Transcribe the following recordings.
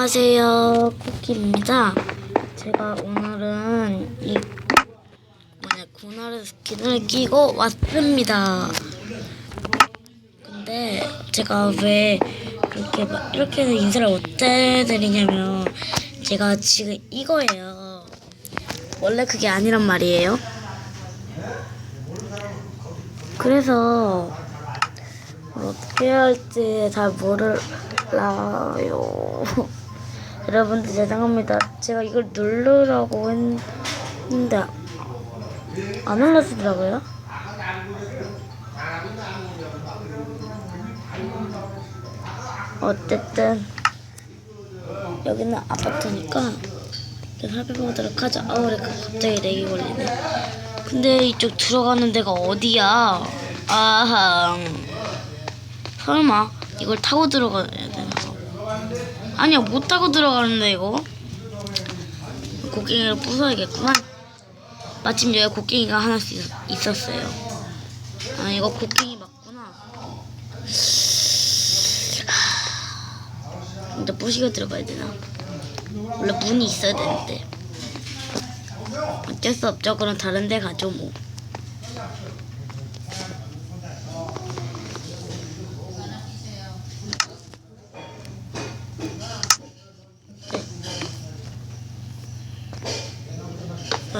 안녕하세요 쿠키입니다. 제가 오늘은 이 뭐냐 고나르 스킨을 끼고 왔습니다. 근데 제가 왜 이렇게 막 이렇게 인사를 어때 드리냐면 제가 지금 이거예요. 원래 그게 아니란 말이에요. 그래서 어떻게 할지 잘 몰라요. 여러분들 죄송합니다. 제가 이걸 누르라고 했는데 안 눌러지더라고요. 어쨌든 여기는 아파트니까 살펴보도록 하죠. 아우, 왜 갑자기 렉이 걸리네. 근데 이쪽 들어가는 데가 어디야? 아하. 설마 이걸 타고 들어가야 되나? 아니야 못 타고 들어가는데 이거? 곡괭이를 부숴야겠구나. 마침 여기 곡괭이가 하나씩 있- 있었어요. 아 이거 곡괭이 맞구나. 근데 부시가 들어가야 되나? 원래 문이 있어야 되는데. 어쩔 수 없죠. 그럼 다른 데 가죠 뭐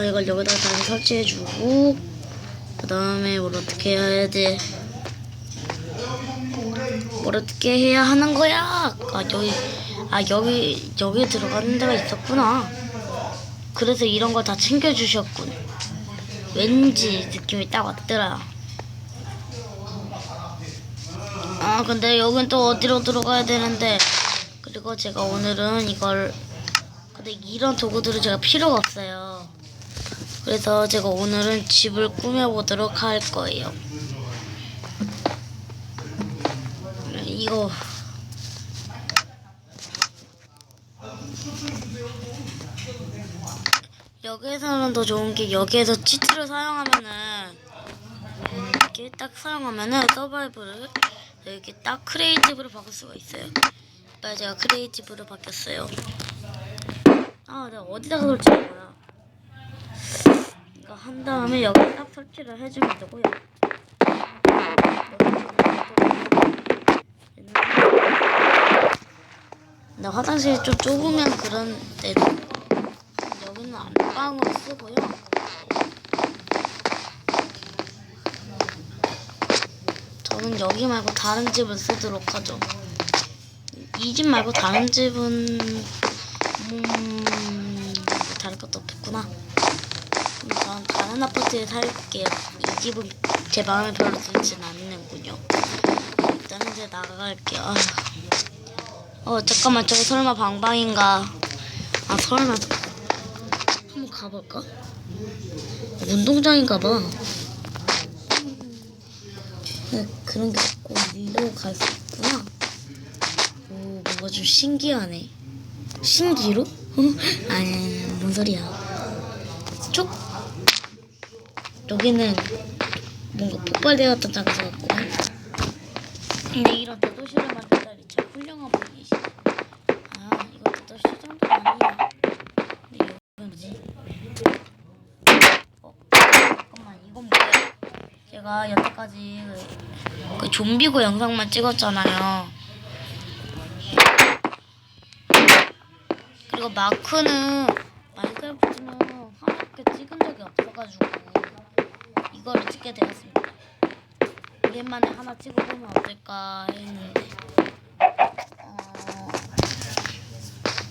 아 이걸 여기다가 다시 설치해주고 그 다음에 뭘 어떻게 해야 돼? 뭘 어떻게 해야 하는 거야? 아 여기 아 여기 여기 들어가는 데가 있었구나. 그래서 이런 거 다 챙겨주셨군. 왠지 느낌이 딱 왔더라. 아 근데 여긴 또 어디로 들어가야 되는데 그리고 제가 오늘은 이걸 근데 이런 도구들은 제가 필요가 없어요. 그래서 제가 오늘은 집을 꾸며보도록 할 거예요. 이거 여기에서는 더 좋은 게 여기에서 치트를 사용하면은 이렇게 딱 사용하면은 서바이브를 이렇게 딱 크리에이티브로 바꿀 수가 있어요. 그래서 제가 크리에이티브로 바뀌었어요. 아, 내가 어디다가 설치할 거야? 이거 한 다음에 여기 딱 설치를 해주면 되고요. 나 화장실이 좀 좁으면 그런 때는 여기는 안방으로 쓰고요. 저는 여기 말고 다른 집을 쓰도록 하죠. 이 집 말고 다른 집은 음 다를 것도 없겠구나. 전 다른 아파트에 살게요. 이 집은 제 마음에 별로 들진 않는군요. 일단 이제 나갈게요. 어 잠깐만 저기 설마 방방인가? 아 설마 한번 가볼까? 운동장인가 봐. 네, 그런 게 없고 위로 갈 수 있구나. 오 뭔가 좀 신기하네. 신기로? 아니, 뭔 소리야. 쪽? 여기는 뭔가 폭발되었던 장소 같고. 근데 이런 대도시를 만든다니 참 훌륭한 분이시네. 아, 이거 대도시 정도 아니야. 근데 여기 뭐지? 어, 잠깐만, 이건 뭐야? 제가 여태까지 그, 그 좀비고 영상만 찍었잖아요. 그리고 마크는 찍게 되었습니다. 오랜만에 하나 찍어보면 어떨까 했는데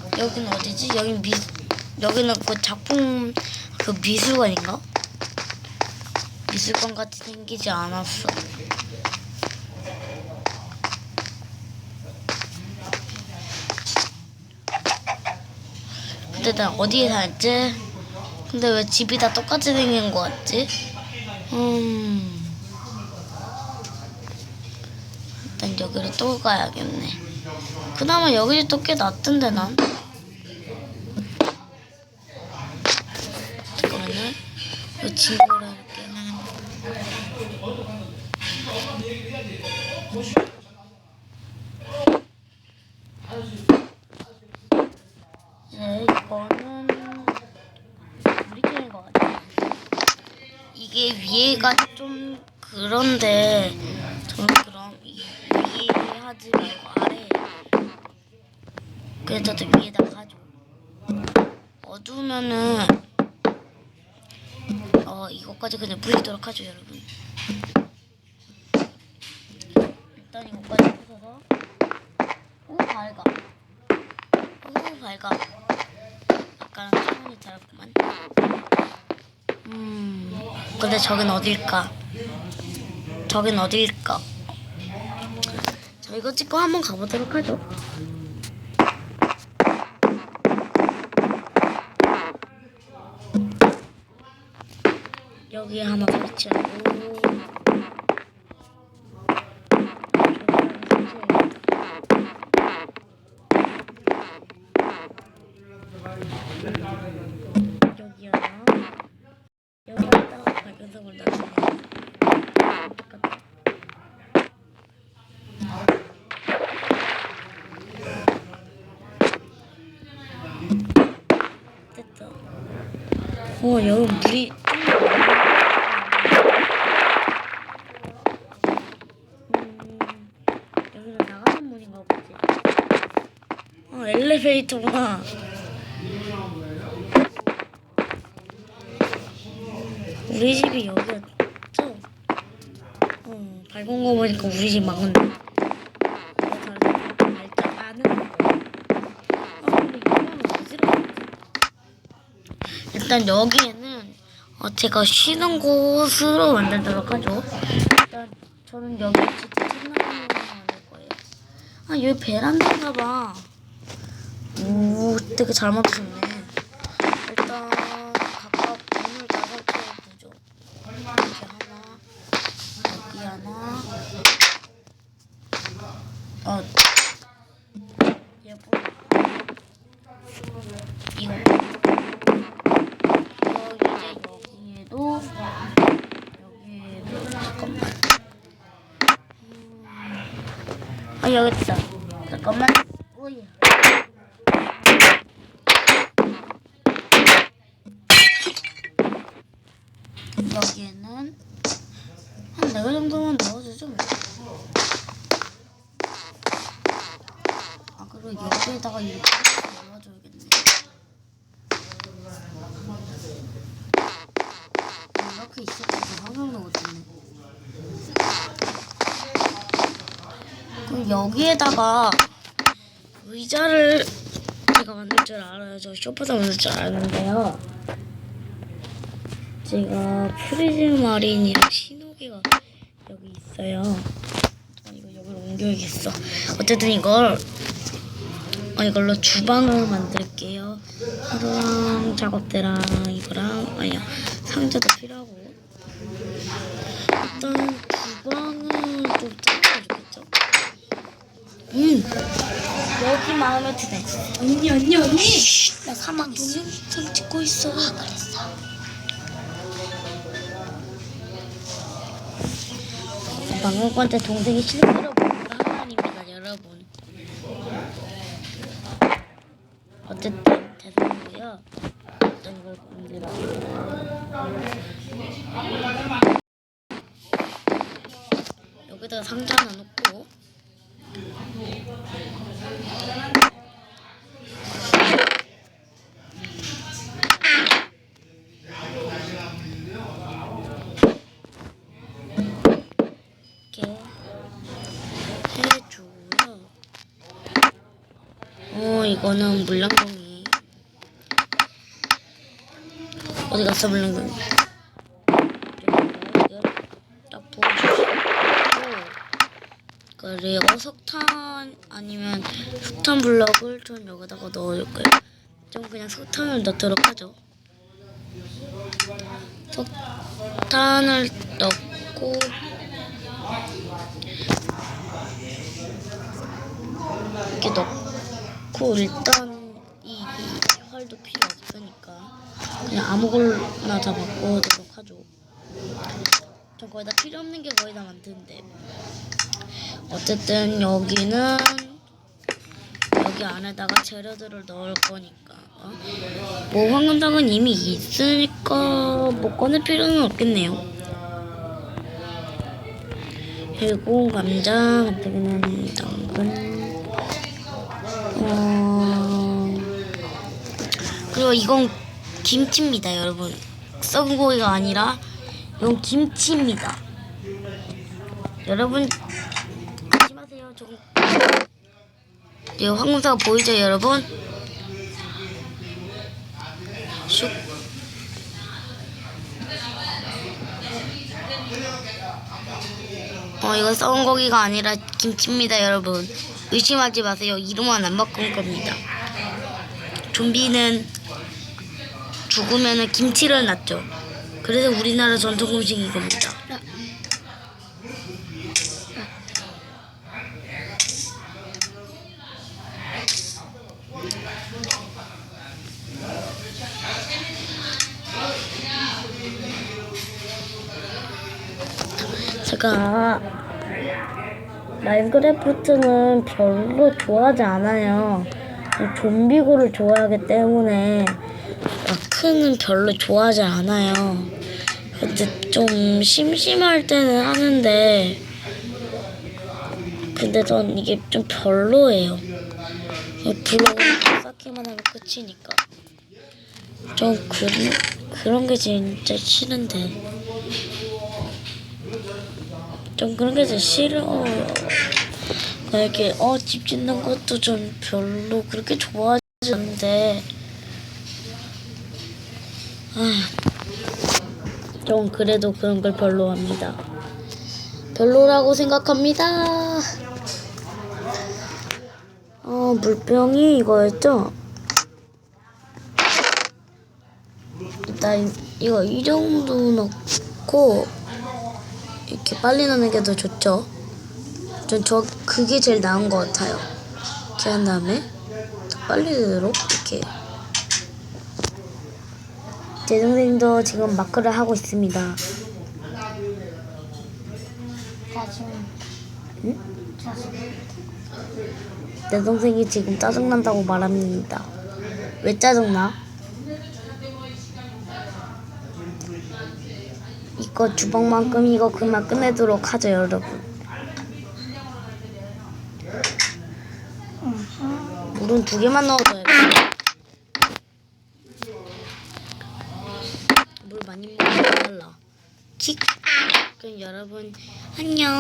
어, 여기는 어디지? 여긴 미 여기는 그 작품 그 미술관인가? 미술관 같이 생기지 않았어. 근데 난 어디에 살지? 근데 왜 집이 다 똑같이 생긴 거 같지? 음. 일단 여기로 또 가야겠네. 그나마 여기 또꽤 낫던데 난. 잠깐만요. 이 친구를 할게요. 이거는 우리끼리인 것 같아. 위에가 좀 그런데 저는 그럼 이 위에 하지 말고 아래. 그래서 저 위에다가 하죠. 어두우면은 어 이것까지 그냥 부리도록 하죠, 여러분. 일단 이것까지 부숴서 오 밝아. 오 밝아. 아까랑 차원이 다르구만. 음, 근데 저긴 어딜까? 저긴 어딜까? 자, 이거 찍고 한번 가보도록 하죠. 여기에 하나 설치하고. 여기 하나. 여기다가 밝은색을 놔주면 똑같아. 됐다. 어, 여기 물이 엘리베이터구나. 우리 집이 여기였죠? 어, 밝은 거 보니까 우리 집 맞는데. 발자 아는 거. 아, 근데 이거는 어디로 갔지? 일단 여기에는 어, 제가 쉬는 곳으로 만들도록 하죠. 일단 저는 여기 진짜 첫날로 만들 거예요. 아, 여기 베란다인가 봐. 오, 되게 잘 만드셨네. 일단 각각 문을 다 설치해 보죠. 여기 하나, 여기 하나. 어, 예뻐. 이거. 어, 이제 여기에도 여기에도 잠깐만. 음. 아 여기 있다. 잠깐만. 오야. 여기에는 한 네개 정도만 넣어주죠. 뭐. 아 그리고 여기에다가 이렇게 넣어줘야겠네. 이렇게 있었다고 화면을 못했네. 그럼 여기에다가 의자를 제가 만들 줄 알아요. 저 쇼파도 만들 줄 아는데요. 제가 프리즘 마린이랑 신호기가 여기 있어요. 아, 이거 여기로 옮겨야겠어. 어쨌든 이걸 어, 이걸로 주방을 만들게요. 하루랑 작업대랑 이거랑 아니야 상자도 필요하고 일단 주방은 좀 작아야 좋겠죠? 음 여기 마음에 드네. 언니 언니 언니 나 사망했어. 동영상 찍고 있어. 아, 그랬어. 방금 건데 동생이 한 말입니다, 여러분. 어쨌든 죄송하고요. 일단 이걸 공개합니다. 여기다가 상자 하나 놓고 이렇게 해주고요. 어, 이거는 물량동이. 어디 갔어, 물량동이? 이거 딱 부어주시고. 그리고 석탄 아니면 석탄 블럭을 좀 여기다가 넣어줄 거예요. 좀 그냥 석탄을 넣도록 하죠. 석탄을 넣고 이렇게 넣고 일단 이 활도 필요 없으니까 그냥 아무거나 다 바꿔도록 하죠. 전 거의 다 필요 없는 게 거의 다 많던데 어쨌든 여기는 여기 안에다가 재료들을 넣을 거니까. 어? 뭐 황금당은 이미 있으니까 뭐 꺼낼 필요는 없겠네요. 그리고 감자, 갑자기는 당근. 어... 그리고 이건 김치입니다, 여러분. 썩은 고기가 아니라 이건 김치입니다. 여러분 조심하세요. 조금. 이 황금사가 보이죠, 여러분? 슉. 어, 이건 썩은 고기가 아니라 김치입니다, 여러분. 의심하지 마세요. 이름은 안 바꾼 겁니다. 좀비는 죽으면 김치를 낳죠. 그래서 우리나라 전통 음식이 겁니다. 제가 마인크래프트는 별로 좋아하지 않아요. 좀비고를 좋아하기 때문에 마크는 별로 좋아하지 않아요. 근데 좀 심심할 때는 하는데 근데 전 이게 좀 별로예요. 블로그를 쌓기만 하면 끝이니까. 좀 그런 그런 게 진짜 싫은데. 좀 그런 게 진짜 싫어. 이렇게 어 집 짓는 것도 좀 별로 그렇게 좋아하지 않는데. 아, 좀 그래도 그런 걸 별로 합니다. 별로라고 생각합니다. 어 물병이 이거였죠? 일단 이거 이 정도 넣고 이렇게 빨리 넣는 게 더 좋죠. 전 저 그게 제일 나은 것 같아요. 이렇게 한 다음에 더 빨리 되도록 이렇게. 제 동생도 지금 마크를 하고 있습니다. 응? 내 동생이 지금 짜증난다고 말합니다. 왜 짜증나? 이거 주먹만큼 이거 그만 끝내도록 하죠, 여러분. 물은 두 개만 넣어줘야 돼. 물 많이 먹으면 달라. 킥. 그럼 여러분 안녕.